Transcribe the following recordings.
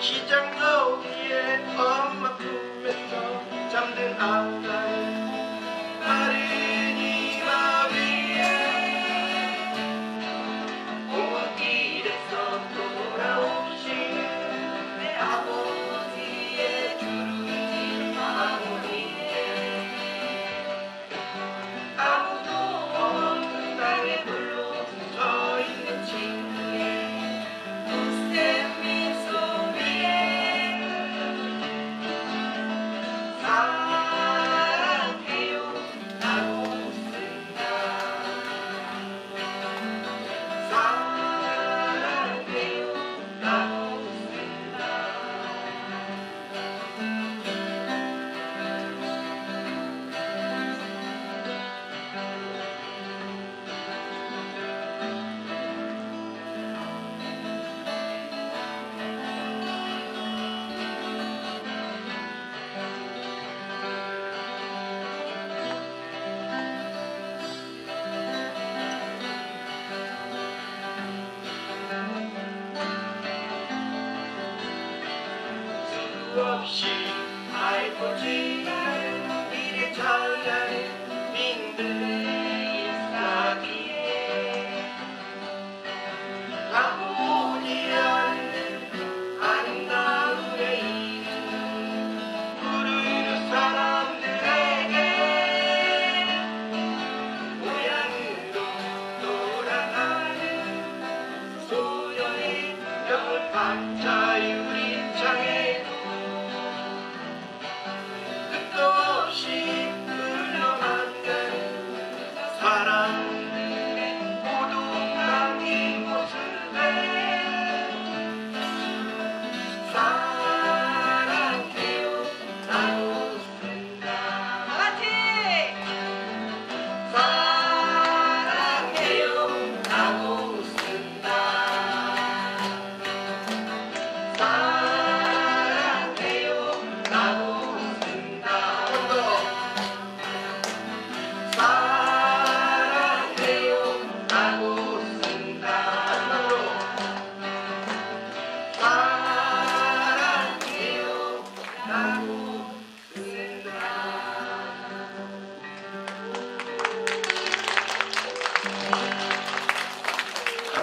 시장 너비에 엄마 품에서 잠든 아빠의 없이 알고 지는 미래 전하는 민들의 인사기에 나오지 않는 아름다움의 이름 부르는 사람들에게 고향으로 돌아가는 소녀의 별 반짝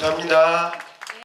감사합니다.